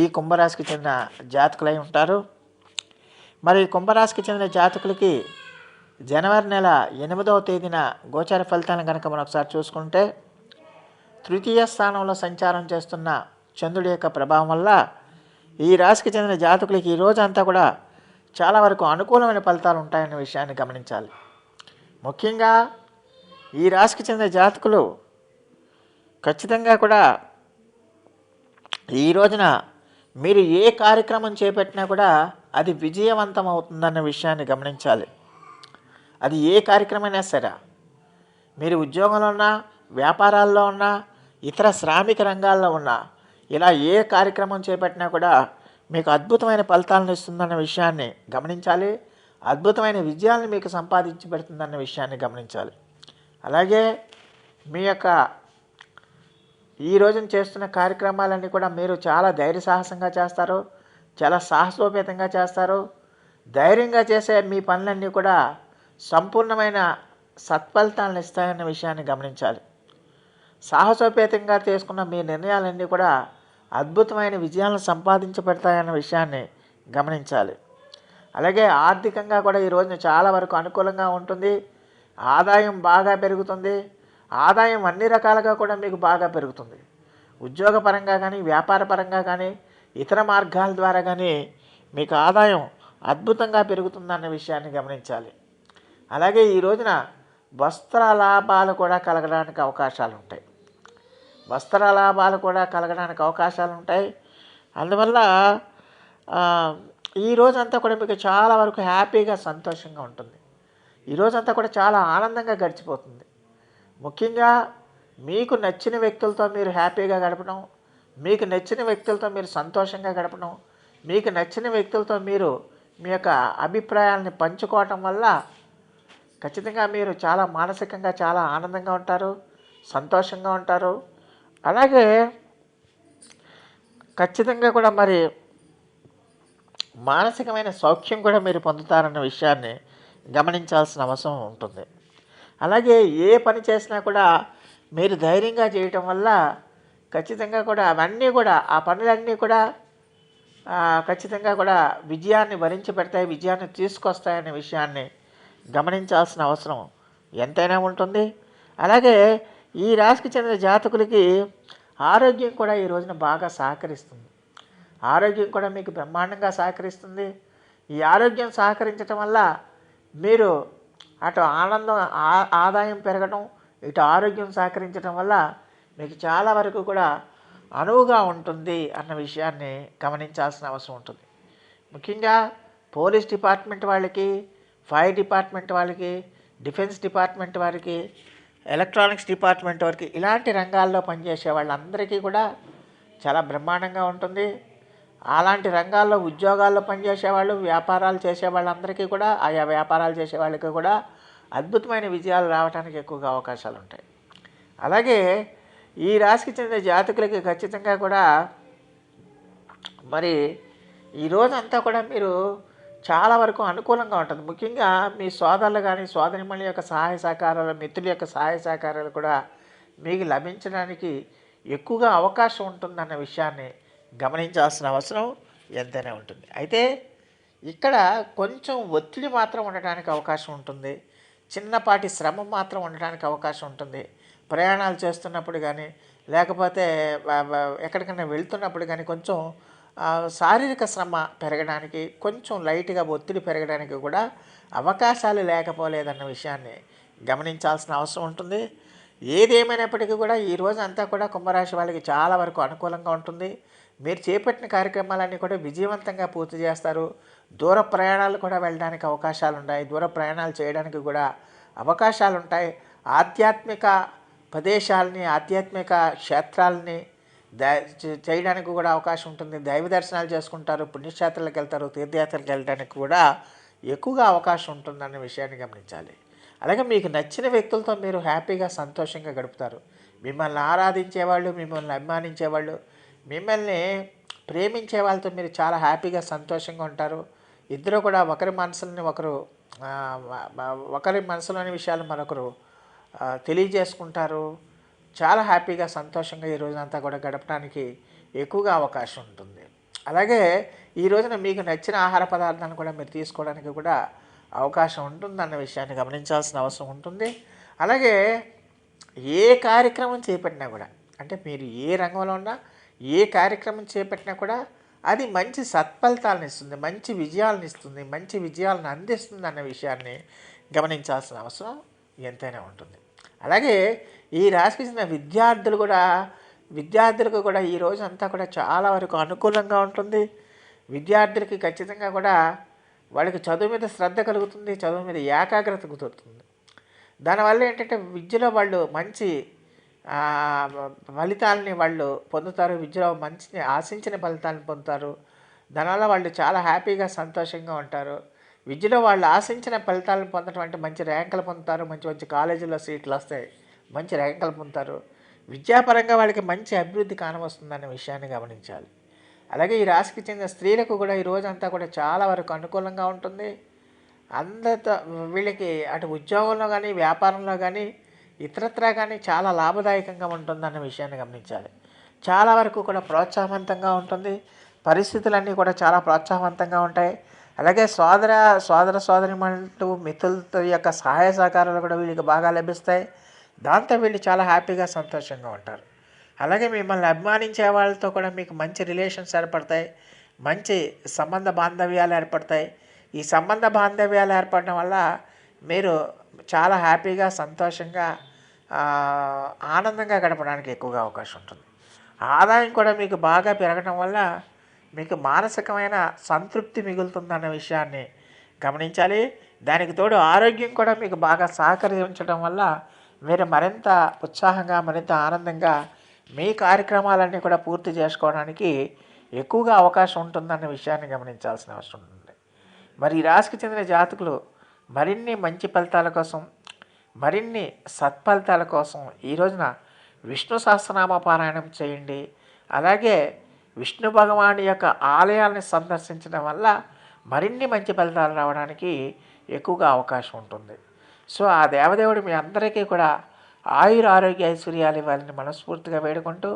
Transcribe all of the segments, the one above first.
ఈ కుంభరాశికి చెందిన జాతకులై ఉంటారు. మరి ఈ కుంభరాశికి చెందిన జాతకులకి జనవరి నెల ఎనిమిదవ తేదీన గోచార ఫలితాలను కనుక మనం ఒకసారి చూసుకుంటే తృతీయ స్థానంలో సంచారం చేస్తున్న చంద్రుడి యొక్క ప్రభావం వల్ల ఈ రాశికి చెందిన జాతకులకి ఈ రోజు అంతా కూడా చాలా వరకు అనుకూలమైన ఫలితాలు ఉంటాయనే విషయాన్ని గమనించాలి. ముఖ్యంగా ఈ రాశికి చెందిన జాతకులు ఖచ్చితంగా కూడా ఈ రోజున మీరు ఏ కార్యక్రమం చేపట్టినా కూడా అది విజయవంతం అవుతుందన్న విషయాన్ని గమనించాలి. అది ఏ కార్యక్రమైనా సరే మీరు ఉద్యోగంలో ఉన్నా వ్యాపారాల్లో ఉన్నా ఇతర శ్రామిక రంగాల్లో ఉన్నా ఇలా ఏ కార్యక్రమం చేపట్టినా కూడా మీకు అద్భుతమైన ఫలితాలను ఇస్తుందన్న విషయాన్ని గమనించాలి. అద్భుతమైన విజయాలను మీకు సంపాదించి పెడుతుందన్న విషయాన్ని గమనించాలి. అలాగే మీ యొక్క ఈ రోజున చేస్తున్న కార్యక్రమాలన్నీ కూడా మీరు చాలా ధైర్య సాహసంగా చేస్తారు చాలా సాహసోపేతంగా చేస్తారు. ధైర్యంగా చేసే మీ పనులన్నీ కూడా సంపూర్ణమైన సత్ఫలితాలను ఇస్తాయన్న విషయాన్ని గమనించాలి. సాహసోపేతంగా చేసుకున్న మీ నిర్ణయాలన్నీ కూడా అద్భుతమైన విజయాలను సంపాదించబడతాయన్న విషయాన్ని గమనించాలి. అలాగే ఆర్థికంగా కూడా ఈ రోజున చాలా వరకు అనుకూలంగా ఉంటుంది. ఆదాయం బాగా పెరుగుతుంది. ఆదాయం అన్ని రకాలుగా కూడా మీకు బాగా పెరుగుతుంది. ఉద్యోగపరంగా కానీ వ్యాపార పరంగా కానీ ఇతర మార్గాల ద్వారా కానీ మీకు ఆదాయం అద్భుతంగా పెరుగుతుందన్న విషయాన్ని గమనించాలి. అలాగే ఈ రోజున వస్త్ర లాభాలు కూడా కలగడానికి అవకాశాలు ఉంటాయి. వస్త్ర లాభాలు కూడా కలగడానికి అవకాశాలు ఉంటాయి. అందువల్ల ఈ రోజంతా కూడా మీకు చాలా వరకు హ్యాపీగా సంతోషంగా ఉంటుంది. ఈ రోజంతా కూడా చాలా ఆనందంగా గడిచిపోతుంది. ముఖ్యంగా మీకు నచ్చిన వ్యక్తులతో మీరు హ్యాపీగా గడపడం మీకు నచ్చిన వ్యక్తులతో మీరు సంతోషంగా గడపడం మీకు నచ్చిన వ్యక్తులతో మీరు మీ యొక్క అభిప్రాయాలని పంచుకోవటం వల్ల ఖచ్చితంగా మీరు చాలా మానసికంగా చాలా ఆనందంగా ఉంటారు సంతోషంగా ఉంటారు. అలాగే ఖచ్చితంగా కూడా మరి మానసికమైన సౌఖ్యం కూడా మీరు పొందుతారన్న విషయాన్ని గమనించాల్సిన అవసరం ఉంటుంది. అలాగే ఏ పని చేసినా కూడా మీరు ధైర్యంగా చేయటం వల్ల ఖచ్చితంగా కూడా అవన్నీ కూడా ఆ పనులన్నీ కూడా ఖచ్చితంగా కూడా విజయాన్ని భరించి పెడతాయి విజయాన్ని తీసుకొస్తాయనే విషయాన్ని గమనించాల్సిన అవసరం ఎంతైనా ఉంటుంది. అలాగే ఈ రాశికి చెందిన జాతకులకి ఆరోగ్యం కూడా ఈ రోజున బాగా సహకరిస్తుంది. ఆరోగ్యం కూడా మీకు బ్రహ్మాండంగా సహకరిస్తుంది. ఈ ఆరోగ్యం సహకరించటం వల్ల మీరు అటు ఆనందం ఆ- ఆదాయం పెరగడం ఇటు ఆరోగ్యం సహకరించడం వల్ల మీకు చాలా వరకు కూడా అనువుగా ఉంటుంది అన్న విషయాన్ని గమనించాల్సిన అవసరం ఉంటుంది. ముఖ్యంగా పోలీస్ డిపార్ట్మెంట్ వాళ్ళకి ఫైర్ డిపార్ట్మెంట్ వాళ్ళకి డిఫెన్స్ డిపార్ట్మెంట్ వారికి ఎలక్ట్రానిక్స్ డిపార్ట్మెంట్ వారికి ఇలాంటి రంగాల్లో పనిచేసే వాళ్ళందరికీ కూడా చాలా బ్రహ్మాండంగా ఉంటుంది. అలాంటి రంగాల్లో ఉద్యోగాల్లో పనిచేసే వాళ్ళు వ్యాపారాలు చేసే వాళ్ళందరికీ కూడా ఆయా వ్యాపారాలు చేసే వాళ్ళకి కూడా అద్భుతమైన విజయాలు రావడానికి ఎక్కువగా అవకాశాలు ఉంటాయి అలాగే ఈ రాశికి చెందిన జాతకులకి ఖచ్చితంగా కూడా మరి ఈ రోజంతా కూడా మీరు చాలా వరకు అనుకూలంగా ఉంటుంది. ముఖ్యంగా మీ సోదరులు కానీ సోదరిమణి యొక్క సహాయ సహకారాలు మిత్రుల యొక్క సహాయ సహకారాలు కూడా మీకు లభించడానికి ఎక్కువగా అవకాశం ఉంటుందన్న విషయాన్ని గమనించాల్సిన అవసరం ఎంతైనా ఉంటుంది. అయితే ఇక్కడ కొంచెం ఒత్తిడి మాత్రం ఉండడానికి అవకాశం ఉంటుంది. చిన్నపాటి శ్రమ మాత్రం ఉండడానికి అవకాశం ఉంటుంది. ప్రయాణాలు చేస్తున్నప్పుడు కానీ లేకపోతే ఎక్కడికైనా వెళ్తున్నప్పుడు కానీ కొంచెం శారీరక శ్రమ పెరగడానికి కొంచెం లైట్గా ఒత్తిడి పెరగడానికి కూడా అవకాశాలు లేకపోలేదన్న విషయాన్ని గమనించాల్సిన అవసరం ఉంటుంది. ఏదేమైనప్పటికీ కూడా ఈ రోజు అంతా కూడా కుంభరాశి వాళ్ళకి చాలా వరకు అనుకూలంగా ఉంటుంది. మీరు చేపట్టిన కార్యక్రమాలన్నీ కూడా విజయవంతంగా పూర్తి చేస్తారు. దూర ప్రయాణాలు కూడా వెళ్ళడానికి అవకాశాలు ఉంటాయి. దూర ప్రయాణాలు చేయడానికి కూడా అవకాశాలు ఉంటాయి. ఆధ్యాత్మిక ప్రదేశాలని ఆధ్యాత్మిక క్షేత్రాలని దై చేయడానికి కూడా అవకాశం ఉంటుంది. దైవ దర్శనాలు చేసుకుంటారు పుణ్యక్షేత్రాలకు వెళ్తారు తీర్థయాత్రలకు వెళ్ళడానికి కూడా ఎక్కువగా అవకాశం ఉంటుందన్న విషయాన్ని గమనించాలి. అలాగే మీకు నచ్చిన వ్యక్తులతో మీరు హ్యాపీగా సంతోషంగా గడుపుతారు. మిమ్మల్ని ఆరాధించేవాళ్ళు మిమ్మల్ని అభిమానించేవాళ్ళు మిమ్మల్ని ప్రేమించే వాళ్ళతో మీరు చాలా హ్యాపీగా సంతోషంగా ఉంటారు. ఇద్దరు కూడా ఒకరి మనసుల్ని ఒకరు ఒకరి మనసులోని విషయాలు మరొకరు తెలియజేసుకుంటారు. చాలా హ్యాపీగా సంతోషంగా ఈ రోజంతా కూడా గడపడానికి ఎక్కువగా అవకాశం ఉంటుంది. అలాగే ఈ రోజున మీకు నచ్చిన ఆహార పదార్థాలను కూడా మీరు తీసుకోవడానికి కూడా అవకాశం ఉంటుందన్న విషయాన్ని గమనించాల్సిన అవసరం ఉంటుంది. అలాగే ఏ కార్యక్రమం చేపట్టినా కూడా అంటే మీరు ఏ రంగంలో ఉన్నా ఏ కార్యక్రమం చేపట్టినా కూడా అది మంచి సత్ఫలితాలను ఇస్తుంది మంచి విజయాలను ఇస్తుంది మంచి విజయాలను అందిస్తుంది అన్న విషయాన్ని గమనించాల్సిన అవసరం ఎంతైనా ఉంటుంది. అలాగే ఈ రాశికి చెందిన విద్యార్థులు కూడా విద్యార్థులకు కూడా ఈ రోజు అంతా కూడా చాలా వరకు అనుకూలంగా ఉంటుంది. విద్యార్థులకి ఖచ్చితంగా కూడా వాళ్ళకి చదువు మీద శ్రద్ధ కలుగుతుంది చదువు మీద ఏకాగ్రత కుదురుతుంది. దానివల్ల ఏంటంటే విద్యలో వాళ్ళు మంచి ఫలితాలని వాళ్ళు పొందుతారు విద్యలో మంచి ఆశించిన ఫలితాలను పొందుతారు. దానివల్ల వాళ్ళు చాలా హ్యాపీగా సంతోషంగా ఉంటారు. విద్యలో వాళ్ళు ఆశించిన ఫలితాలను పొందడం అంటే మంచి ర్యాంకులు పొందుతారు మంచి మంచి కాలేజీలో సీట్లు వస్తాయి మంచి ర్యాంకులు పొందుతారు. విద్యాపరంగా వాళ్ళకి మంచి అభివృద్ధి కానవస్తుందనే విషయాన్ని గమనించాలి. అలాగే ఈ రాశికి చెందిన స్త్రీలకు కూడా ఈ రోజంతా కూడా చాలా వరకు అనుకూలంగా ఉంటుంది. అందరితో వీళ్ళకి అటు ఉద్యోగంలో కానీ వ్యాపారంలో కానీ ఇతరత్రా కానీ చాలా లాభదాయకంగా ఉంటుందన్న విషయాన్ని గమనించాలి. చాలా వరకు కూడా ప్రోత్సాహవంతంగా ఉంటుంది. పరిస్థితులన్నీ కూడా చాలా ప్రోత్సాహవంతంగా ఉంటాయి. అలాగే సోదర సోదర సోదరిమణులు మిత్రులతో యొక్క సహాయ సహకారాలు కూడా వీళ్ళకి బాగా లభిస్తాయి. దాంతో వీళ్ళు చాలా హ్యాపీగా సంతోషంగా ఉంటారు. అలాగే మిమ్మల్ని అభిమానించే వాళ్ళతో కూడా మీకు మంచి రిలేషన్స్ ఏర్పడతాయి. మంచి సంబంధ బాంధవ్యాలు ఏర్పడతాయి. ఈ సంబంధ బాంధవ్యాలు ఏర్పడడం వల్ల మీరు చాలా హ్యాపీగా సంతోషంగా ఆనందంగా గడపడానికి ఎక్కువగా అవకాశం ఉంటుంది. ఆదాయం కూడా మీకు బాగా పెరగడం వల్ల మీకు మానసికమైన సంతృప్తి మిగులుతుందన్న విషయాన్ని గమనించాలి. దానికి తోడు ఆరోగ్యం కూడా మీకు బాగా సహకరించడం వల్ల మీరు మరింత ఉత్సాహంగా మరింత ఆనందంగా మీ కార్యక్రమాలన్నీ కూడా పూర్తి చేసుకోవడానికి ఎక్కువగా అవకాశం ఉంటుందన్న విషయాన్ని గమనించాల్సిన అవసరం ఉంటుంది మరి ఈ రాశికి చెందిన జాతకులు మరిన్ని మంచి ఫలితాల కోసం మరిన్ని సత్ఫలితాల కోసం ఈ రోజున విష్ణు సహస్రనామ పారాయణం చేయండి. అలాగే విష్ణు భగవాను యొక్క ఆలయాల్ని సందర్శించడం వల్ల మరిన్ని మంచి ఫలితాలు రావడానికి ఎక్కువగా అవకాశం ఉంటుంది. సో ఆ దేవదేవుడు మీ అందరికీ కూడా ఆయుర ఆరోగ్య ఐశ్వర్యాలు ఇవ్వాలని మనస్ఫూర్తిగా వేడుకుంటూ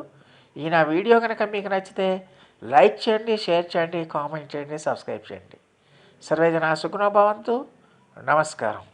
ఈ నా వీడియో కనుక మీకు నచ్చితే లైక్ చేయండి షేర్ చేయండి కామెంట్ చేయండి సబ్స్క్రైబ్ చేయండి. సర్వేజన సుఖనోభవంతు నమస్కారం.